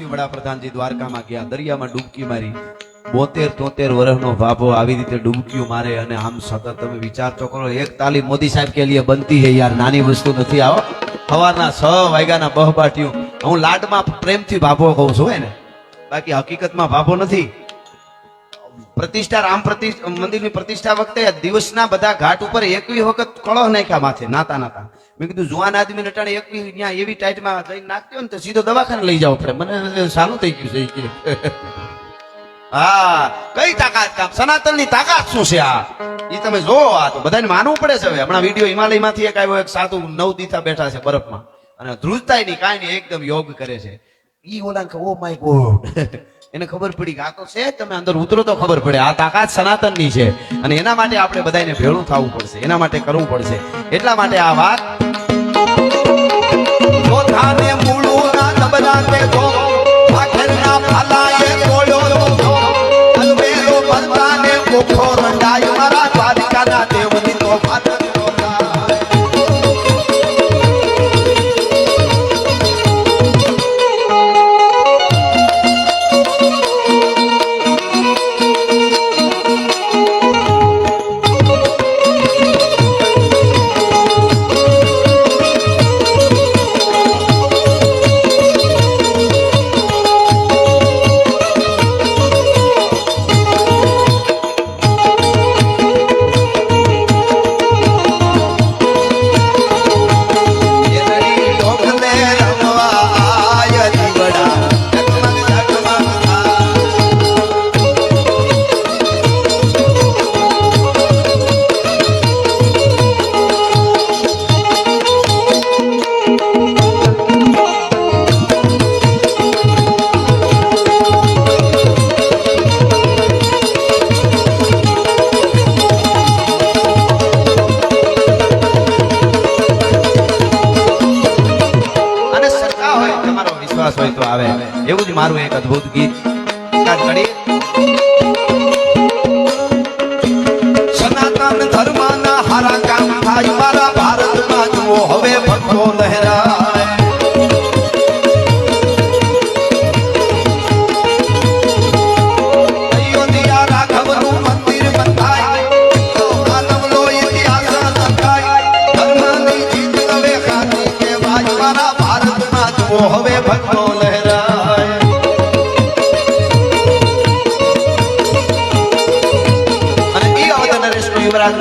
યશસ્વી વડાપ્રધાનજી દ્વારકામાં ગયા, દરિયામાં ડૂબકી મારી. બોતેર તોતેર વર્ષનો ભાભો આવી રીતે ડૂબક્યું મારે અને આમ સતત તમે વિચાર તો કરો, એક તાલી મોદી સાહેબ કે લીએ બનતી હે યાર, નાની વસ્તુ નથી આવો. સવારના છ વાગ્યાના બહબાટીઓ હું લાડમાં પ્રેમથી ભાભો કહું છું હે ને. બાકી હકીકતમાં ભાભો નથી. પ્રતિષ્ઠા, રામ પ્રતિષ્ઠા, મંદિરની પ્રતિષ્ઠા વખતે દિવસના બધા ઘાટ ઉપર એકવી વખત કળો નાખ્યા માથે, નાતા નાતા. મેં કીધું, જુવાન આદમી નટાણે એકવી ત્યાં એવી ટાઈટમાં લઈ નાખ્યો ને તો સીધો દવાખાને લઈ જાવ પડે મને સારું થઈ ગયું છે હા, કઈ તાકાત કામ? સનાતનની તાકાત શું છે આ? એ તમે જો, આ તો બધાને માનવું પડે છે હવે. હમણાં વીડિયો હિમાલયમાંથી એક આવ્યો, એક સાધુ નવ દીથા બેઠા છે બરફમાં. અને ધ્રુજતાય નહીં કાંઈ નહીં એકદમ યોગ કરે છે. ઈ ઓલા ઓ માય ગોડ. એને ખબર પડી કે આ તો છે તમે અંદર ઉતરો તો ખબર પડે. આ તાકાત સનાતનની છે. અને એના માટે આપણે બધાને ભેળું થવું પડશે. એના માટે કરવું પડશે. એટલા માટે આ વાત. આવે. એવું જ મારું એક અદભુત ગીત. એકાદ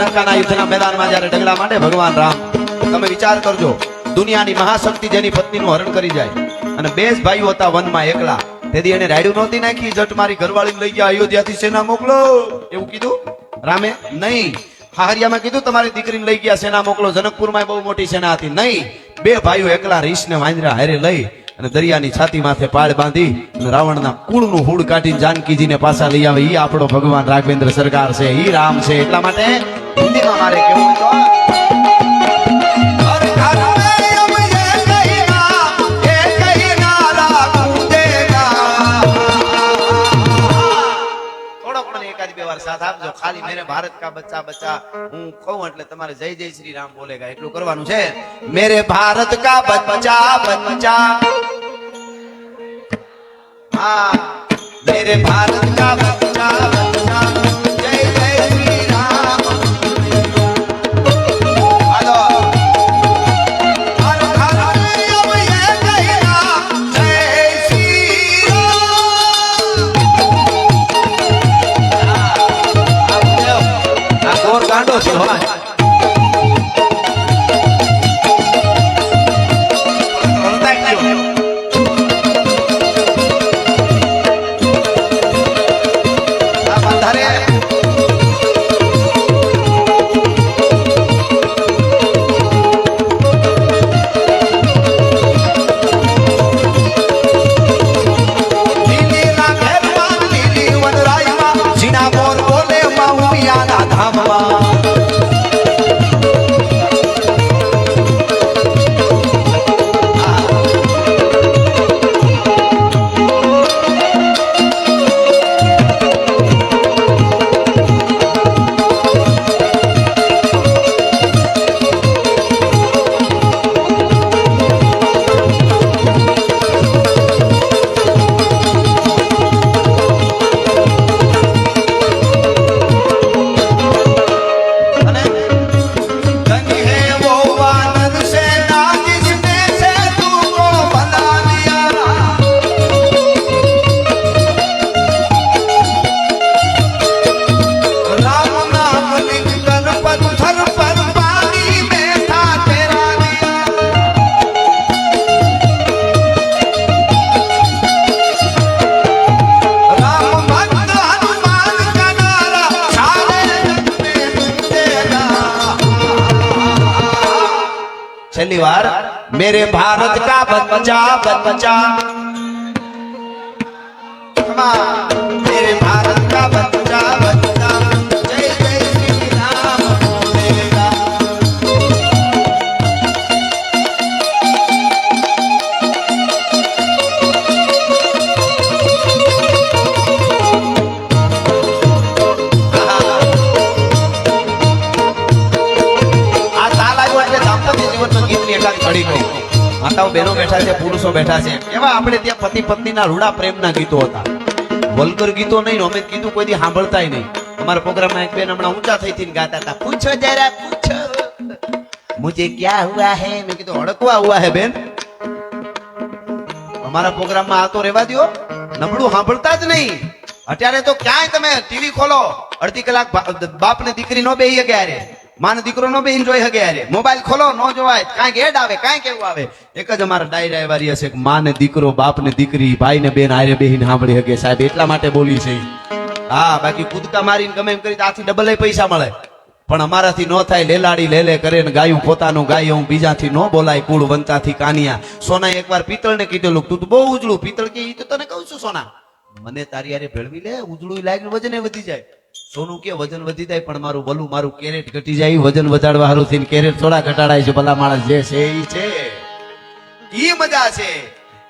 લંકાના યુદ્ધના મેદાનમાં જ્યારે ઢગલા માંડે, ભગવાન રામ, તમે વિચાર કરજો, દુનિયાની મહાશક્તિ જેની પત્નીનું હરણ કરી જાય. અને બે જ ભાઈઓ હતા વનમાં એકલા. તેથી એને રાયડું નહોતી નાખી, જટ મારી ઘરવાળી લઈ ગયા, અયોધ્યાથી સેના મોકલો. એવું કીધું? રામે? નહીં. હાહરિયામાં કીધું, તમારી દીકરીને લઈ ગયા, સેના મોકલો. જનકપુરમાં બહુ મોટી સેના હતી. નહીં. બે ભાઈઓ એકલા રીસને વાંદરા હારે લઈ અને દરિયાની છાતી માથે પાળ બાંધી અને રાવણના કુળનું હુડ કાઢીને જાનકીજીને પાછા લઈ આવે. એ આપણો ભગવાન રાઘવેન્દ્ર સરકાર છે એ રામ છે, એટલા માટે ભારત કા બચ્ચા બચ્ચા હું કહું એટલે તમારે જય જય શ્રી રામ બોલેગા એટલું કરવાનું છે મેરે ભારત કા બચ્ચા બચ્ચા હા મેરે ભારત કા બચ્ચા છેલ્લી વાર મેરે ભારત કા બચ્ચા બચ્ચા. મેરે ભારત એકાદ કડી કહું માતાઓ બહેનો બેઠા છે, પુરુષો બેઠા છે. એવા આપણે ત્યાં પતિ પત્નીના રૂડા પ્રેમના ગીતો હતા. વલગર ગીતો નહીં, અમે કીધું કોઈ દી નહીં. અમારા પ્રોગ્રામમાં એક બેન હમણાં ઊંચા થઈ થઈને ગાતા હતા. પૂછો જરા, પૂછો. મુજે ક્યા હુઆ હે? મેં કીધું અડકવા હુઆ હે બેન. અમારા પ્રોગ્રામમાં આ તો રહેવા દો નબળું સાંભળતા જ નહીં. અત્યારે તો ક્યાંય તમે ટીવી ખોલો. અડધી કલાક બાપ ને દીકરી નો બે ક્યારે? હારે માં ને દીકરો નો બેહીને જોઈ હગે અરે મોબાઈલ ખોલો, નો જોવાય. કાંઈક એડ આવે, કાંઈક એવું આવે. એક જ અમારા ડાયરા વારી હશે કે માં ને દીકરો, બાપ ને દીકરી, ભાઈ ને બેન આરે બેહીને સાંભળી હગે. સાહેબ, એટલા માટે બોલી છે. હા, બાકી કૂદકા મારીને ગમે એમ કરી આથી ડબલ પૈસા મળે. પણ અમારાથી ન થાય, લેલાડી લેલે કરે ને ગાયું પોતાનું ગાય હું બીજાથી ન બોલાય. કુળ વંતાથી કાનિયા. સોના એકવાર પિત્તળને કીધેલું તું બહુ ઉજળું. પિત્તળ કે તો તને કહું છું, સોના. મને તારી યારે ભેળવી લે, ઉજળું લાગે વજન વધી જાય. સોનું કે વજન વધી જાય, પણ મારું બલું મારું કેરેટ ઘટી જાય વજન વધારવા હારું થઈને કેરેટ થોડા ઘટાડાય છે, ભલા માણસ જે છે એ છે. ઈ મજા છે.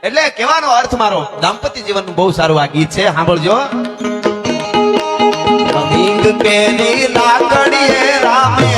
એટલે કહેવાનો અર્થ મારો, દાંપત્ય જીવનનું બહુ સારું આ ગીત છે, સાંભળજો. કેરી લાકડીએ રામે